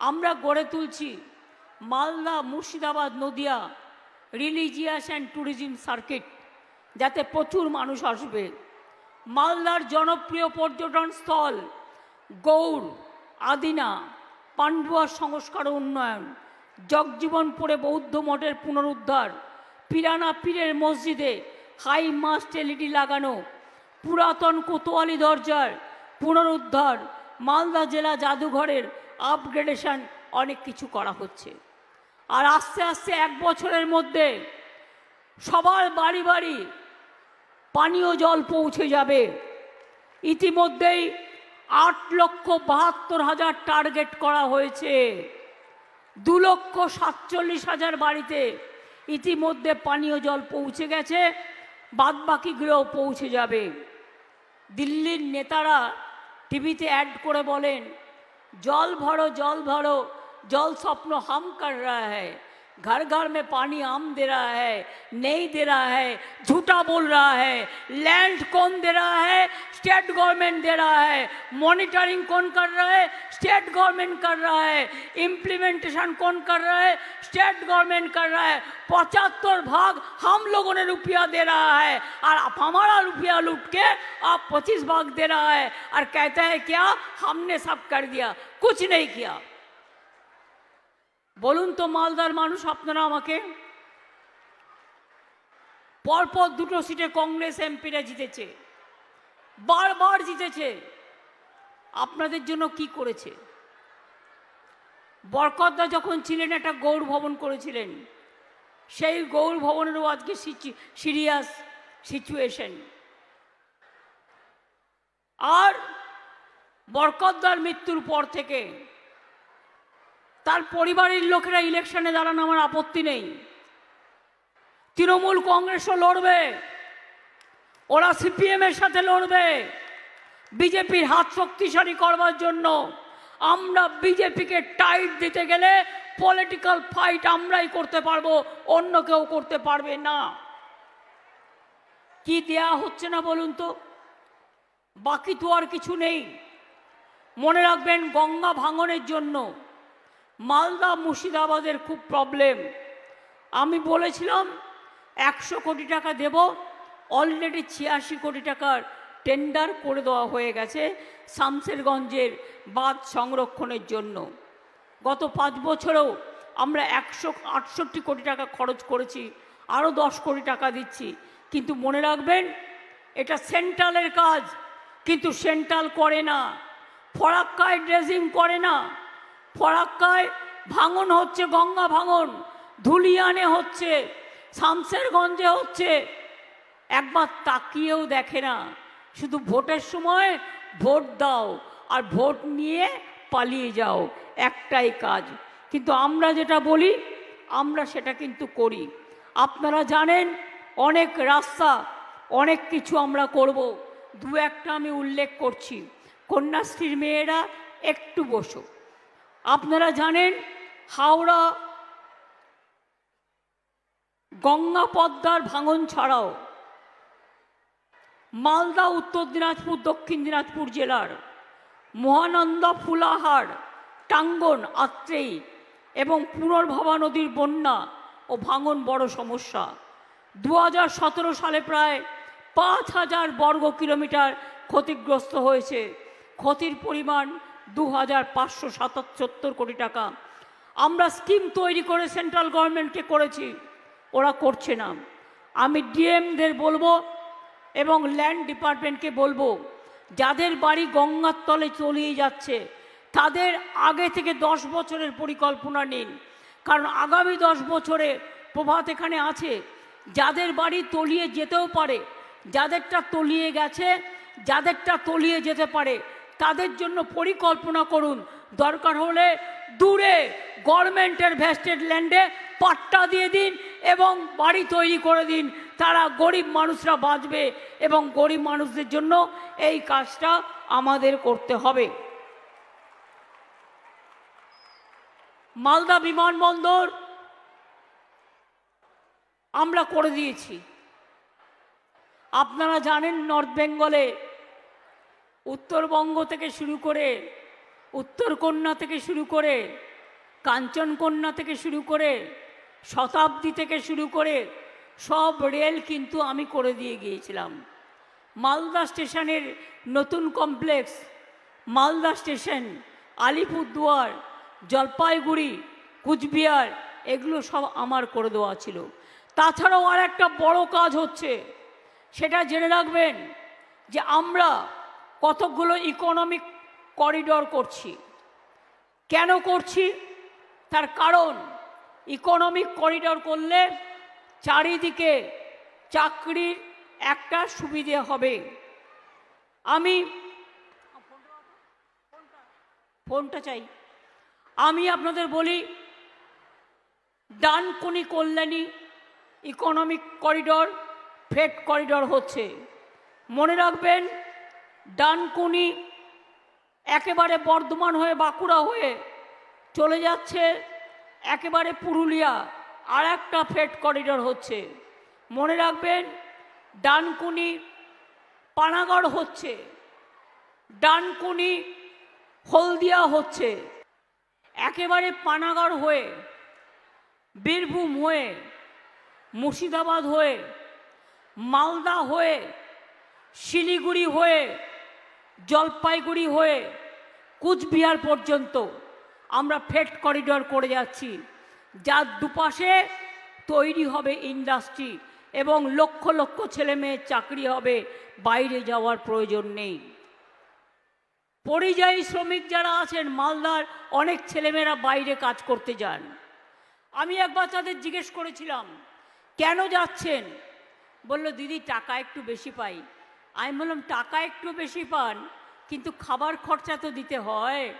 আমরা গড়ে তুলছি Malda, Murshidabad, Nadia religious and tourism circuit যাতে প্রচুর মানুষ আসবে। মালদার জনপ্রিয় পর্যটন স্থল গৌড়, আদিনা, পান্ডুয়া সংস্কার উন্নয়ন, জগজীবনপুরে বৌদ্ধ মঠের পুনরুদ্ধার, পিরানা পীরের মসজিদে হাই মাস্ট এলইডি লাগানো, পুরাতন কোতোয়ালি দরজার পুনরুদ্ধার, মালদা জেলা জাদুঘরের আপগ্রেডেশন অনেক কিছু করা হচ্ছে। আর আস্তে আস্তে এক বছরের মধ্যে সবার বাড়ি বাড়ি পানীয় জল পৌঁছে যাবে। ইতিমধ্যেই আট লক্ষ বাহাত্তর হাজার টার্গেট করা হয়েছে। দু লক্ষ সাতচল্লিশ হাজার বাড়িতে ইতিমধ্যে পানীয় জল পৌঁছে গেছে বাদবাকিগুলোও পৌঁছে যাবে। দিল্লির নেতারা টিভিতে অ্যাড করে বলেন जल भरो जल भरो जल स्वप्न हम कर रहा है। घर घर में पानी आम दे रहा है, नहीं दे रहा है, झूठा बोल रहा है लैंड कौन दे रहा है? स्टेट गवर्नमेंट दे रहा है। मॉनिटरिंग कौन कर रहा है? स्टेट गवर्नमेंट कर रहा है। इम्प्लीमेंटेशन कौन कर रहा है? स्टेट गवर्नमेंट कर रहा है। पचहत्तर भाग हम लोगों ने रुपया दे रहा है। और आप हमारा रुपया लूट के आप पच्चीस भाग दे रहा है। और कहते हैं, क्या? हमने सब कर दिया। कुछ नहीं किया। বলুন তো মালদার মানুষ, আপনারা আমাকে? পরপর দুটো সিটে কংগ্রেস এমপিরা জিতেছে। বারবার জিতেছে। আপনাদের জন্য কি করেছে? বরকতদা যখন ছিলেন, একটা গৌর ভবন করেছিলেন। সেই গৌর ভবনেরও আজকে সিরিয়াস সিচুয়েশন। আর বরকতদার মৃত্যুর পর থেকে তার পরিবারের লোকেরা ইলেকশনে দাঁড়ানো আমার আপত্তি নেই। তৃণমূল কংগ্রেসও লড়বে। ওরা সিপিএম এর সাথে লড়বে। বিজেপির হাত শক্তিশালী করবার জন্য আমরা বিজেপিকে টাইট দিতে গেলে পলিটিক্যাল ফাইট আমরাই করতে পারব, অন্য কেউ করতে পারবে না। কি দেয়া হচ্ছে না বলুন তো? বাকি তো আর কিছু নেই। মনে রাখবেন গঙ্গা ভাঙনের জন্য মালদা মুর্শিদাবাদের খুব প্রবলেম আমি বলেছিলাম, একশো কোটি টাকা দেব অলরেডি ছিয়াশি কোটি টাকার টেন্ডার করে দেওয়া হয়ে গেছে শামসেরগঞ্জের বাঁধ সংরক্ষণের জন্য। গত পাঁচ বছরেও আমরা একশো আটষট্টি কোটি টাকা খরচ করেছি, আরও দশ কোটি টাকা দিচ্ছি। কিন্তু মনে রাখবেন, এটা সেন্ট্রালের কাজ, কিন্তু সেন্ট্রাল করে না, ফরাক্কায় ড্রেজিং করে না। ফরাক্কায় ভাঙন হচ্ছে, গঙ্গা ভাঙন, ধুলিয়ানে হচ্ছে, শামসেরগঞ্জে হচ্ছে। একবার তাকিয়েও দেখে না, শুধু ভোটের সময় ভোট দাও আর ভোট নিয়ে পালিয়ে যাও, একটাই কাজ। কিন্তু আমরা যেটা বলি, আমরা সেটা কিন্তু করি। আপনারা জানেন, অনেক রাস্তা, অনেক কিছু আমরা করব। দু একটা আমি উল্লেখ করছি। কন্যাশ্রীর মেয়েরা একটু বসো। আপনারা জানেন হাওড়া গঙ্গা পদ্মার ভাঙন ছাড়াও মালদা, উত্তর দিনাজপুর, দক্ষিণ দিনাজপুর জেলার মহানন্দা, ফুলাহার, টাঙ্গন, আত্রেই এবং পুনর্ভবা নদীর বন্যা ও ভাঙন বড় সমস্যা। দু হাজার সতেরো সালে প্রায় পাঁচ হাজার বর্গ কিলোমিটার ক্ষতিগ্রস্ত হয়েছে। ক্ষতির পরিমাণ দু হাজার পাঁচশো সাতাত্তর কোটি টাকা। আমরা স্কিম তৈরি করে সেন্ট্রাল গভর্নমেন্টকে করেছি, ওরা করছে না। আমি ডিএমদের বলব এবং ল্যান্ড ডিপার্টমেন্টকে বলব, যাদের বাড়ি গঙ্গার তলে চলিয়ে যাচ্ছে, তাদের আগে থেকে দশ বছরের পরিকল্পনা নিন। কারণ আগামী দশ বছরে প্রভাত এখানে আছে, যাদের বাড়ি তলিয়ে যেতেও পারে, যাদেরটা তলিয়ে গেছে, যাদেরটা তলিয়ে যেতে পারে তাদের জন্য পরিকল্পনা করুন। দরকার হলে দূরে গভর্নমেন্টের ভেস্টেড ল্যান্ডে পাট্টা দিয়ে দিন এবং বাড়ি তৈরি করে দিন। তারা গরিব মানুষরা বাঁচবে এবং গরিব মানুষদের জন্য এই কাজটা আমাদের করতে হবে। মালদা বিমানবন্দর আমরা করে দিয়েছি। আপনারা জানেন নর্থ বেঙ্গলে উত্তরবঙ্গ থেকে শুরু করে, উত্তরকন্যা থেকে শুরু করে, কাঞ্চনকন্যা থেকে শুরু করে, শতাব্দী থেকে শুরু করে সব রেল কিন্তু আমি করে দিয়ে গিয়েছিলাম। মালদা স্টেশনের নতুন কমপ্লেক্স, মালদা স্টেশন, আলিপুরদুয়ার, জলপাইগুড়ি, কুচবিহার, এগুলো সব আমার করে দেওয়া ছিল। তাছাড়াও আর একটা বড় কাজ হচ্ছে, সেটা জেনে রাখবেন যে আমরা কতকগুলো ইকোনমিক করিডর করছি। কেন করছি? তার কারণ ইকোনমিক করিডর করলে চারিদিকে চাকরির একটা সুবিধে হবে। আমি ফোনটা চাই। আমি আপনাদের বলি, Dankuni Kalyani economic corridor freight corridor হচ্ছে। মনে রাখবেন ডানকুনি একেবারে বর্ধমান হয়ে বাঁকুড়া হয়ে চলে যাচ্ছে একেবারে পুরুলিয়া, আর একটা ফ্রেট করিডর হচ্ছে। মনে রাখবেন, ডানকুনি পানাগড় হচ্ছে, ডানকুনি হলদিয়া হচ্ছে, একেবারে পানাগড় হয়ে বীরভূম হয়ে মুর্শিদাবাদ হয়ে মালদা হয়ে শিলিগুড়ি হয়ে জলপাইগুড়ি হয়ে কুচবিহার পর্যন্ত আমরা ফেট করিডর করে যাচ্ছি। যার দুপাশে তৈরি হবে ইন্ডাস্ট্রি এবং লক্ষ লক্ষ ছেলে মেয়ের চাকরি হবে। বাইরে যাওয়ার প্রয়োজন নেই। পরিযায়ী শ্রমিক যারা আছেন, মালদার অনেক ছেলেমেয়েরা বাইরে কাজ করতে যান। আমি একবার তাদের জিজ্ঞেস করেছিলাম, কেন যাচ্ছেন? বলল, দিদি, টাকা একটু বেশি পাই। আমি বললাম, টাকা একটু বেশি পান, কিন্তু খাবার খরচা তো দিতে হয়।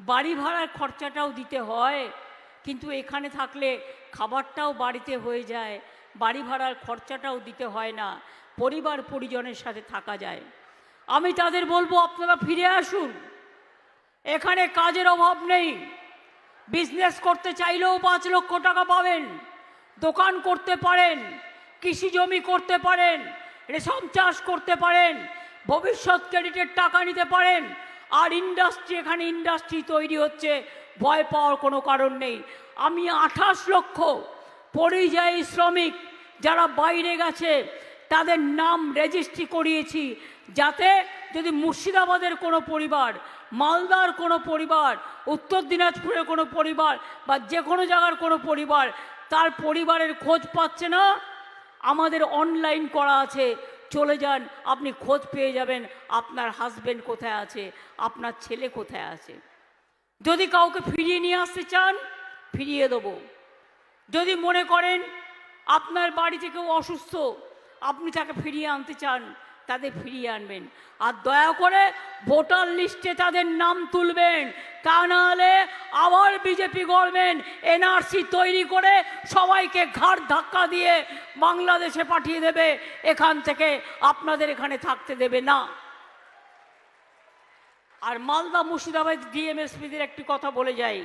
বাড়ি ভাড়ার খরচাটাও দিতে হয়। কিন্তু এখানে থাকলে খাবারটাও বাড়িতে হয়ে যায়, বাড়ি ভাড়ার খরচাটাও দিতে হয় না, পরিবার পরিজনের সাথে থাকা যায়। আমি তাদের বলব, আপনারা ফিরে আসুন। এখানে কাজের অভাব নেই। বিজনেস করতে চাইলেও পাঁচ লক্ষ টাকা পাবেন। দোকান করতে পারেন। কৃষি জমি করতে পারেন। রেশম চাষ করতে পারেন, ভবিষ্যৎ ক্রেডিটের টাকা নিতে পারেন। আর ইন্ডাস্ট্রি এখানে ইন্ডাস্ট্রি তৈরি হচ্ছে, ভয় পাওয়ার কোনো কারণ নেই। আমি আঠাশ লক্ষ পরিযায়ী শ্রমিক যারা বাইরে গেছে, তাদের নাম রেজিস্ট্রি করিয়েছি। যাতে যদি মুর্শিদাবাদের কোনো পরিবার, মালদার কোনো পরিবার, উত্তর দিনাজপুরের কোনো পরিবার বা যে কোনো জায়গার কোনো পরিবার তার পরিবারের খোঁজ পাচ্ছে না আমাদের অনলাইন করা আছে। চলে যান, আপনি খোঁজ পেয়ে যাবেন আপনার হাজবেন্ড কোথায় আছে, আপনার ছেলে কোথায় আছে। যদি কাউকে ফিরিয়ে নিয়ে আসতে চান, ফিরিয়ে দেব। যদি মনে করেন আপনার বাড়িতে কেউ অসুস্থ, আপনি তাকে ফিরিয়ে আনতে চান তাদের ফিরিয়ে আনবেন। আর দয়া করে ভোটার লিস্টে তাদের নাম তুলবেন। তা নাহলে আবার বিজেপি গভর্নমেন্ট এনআরসি তৈরি করে সবাইকে ঘাড় ধাক্কা দিয়ে বাংলাদেশে পাঠিয়ে দেবে। এখান থেকে আপনাদের এখানে থাকতে দেবে না। আর মালদা মুর্শিদাবাদ ডিএমএসপিদের একটি কথা বলে যাই।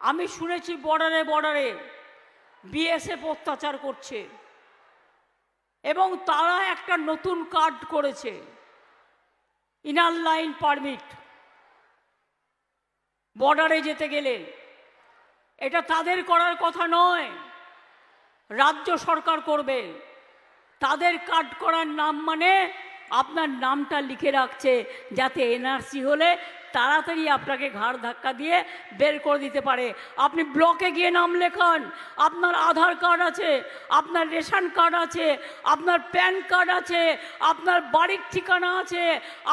আমি শুনেছি বর্ডারে বর্ডারে বিএসএফ অত্যাচার করছে। এবং তারা একটা নতুন কার্ড করেছে। ইনার লাইন পারমিট বর্ডারে যেতে গেলে। এটা তাদের করার কথা নয়। রাজ্য সরকার করবে। তাদের কার্ড করার নাম মানে আপনার নামটা লিখে রাখছে, যাতে এনআরসি হলে তাড়াতাড়ি আপনাকে ঘাড় ধাক্কা দিয়ে বের করে দিতে পারে। আপনি ব্লকে গিয়ে নাম লেখান। আপনার আধার কার্ড আছে, আপনার রেশন কার্ড আছে, আপনার প্যান কার্ড আছে, আপনার বাড়ির ঠিকানা আছে,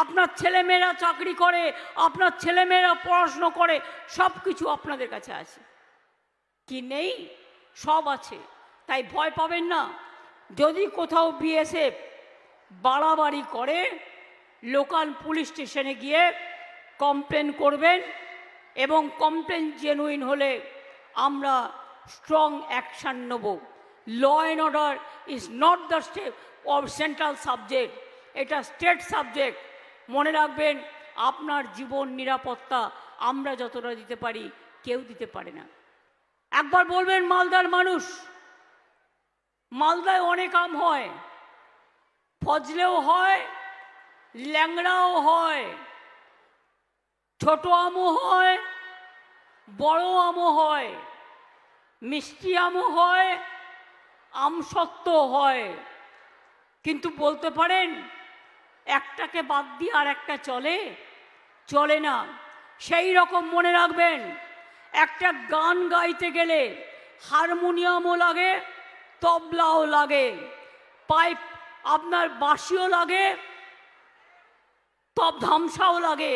আপনার ছেলেমেয়েরা চাকরি করে, আপনার ছেলেমেয়েরা পড়াশুনো করে সব কিছু আপনাদের কাছে আছে। কি নেই? সব আছে। তাই ভয় পাবেন না। যদি কোথাও বিএসএফ বাড়াবাড়ি করে, লোকাল পুলিশ স্টেশনে গিয়ে কমপ্লেন করবেন এবং কমপ্লেন জেনুইন হলে আমরা স্ট্রং অ্যাকশান নেব। Law and order is not the step of central subject এটা স্টেট সাবজেক্ট মনে রাখবেন, আপনার জীবন নিরাপত্তা আমরা যতটা দিতে পারি, কেউ দিতে পারে না। একবার বলবেন, মালদার মানুষ, মালদায় অনেক আম হয়, ফজলেও হয়, ল্যাংড়াও হয়। ছোট আমও হয়, বড় আমও হয়, মিষ্টি আমও হয় আমসত্ত্ব হয়। কিন্তু বলতে পারেন, একটাকে বাদ দিয়ে আর একটা চলে? চলে না। সেই রকম মনে রাখবেন, একটা গান গাইতে গেলে হারমোনিয়ামও লাগে, তবলাও লাগে, পাইপ আপনার বাঁশিও লাগে তব ধামসাও লাগে।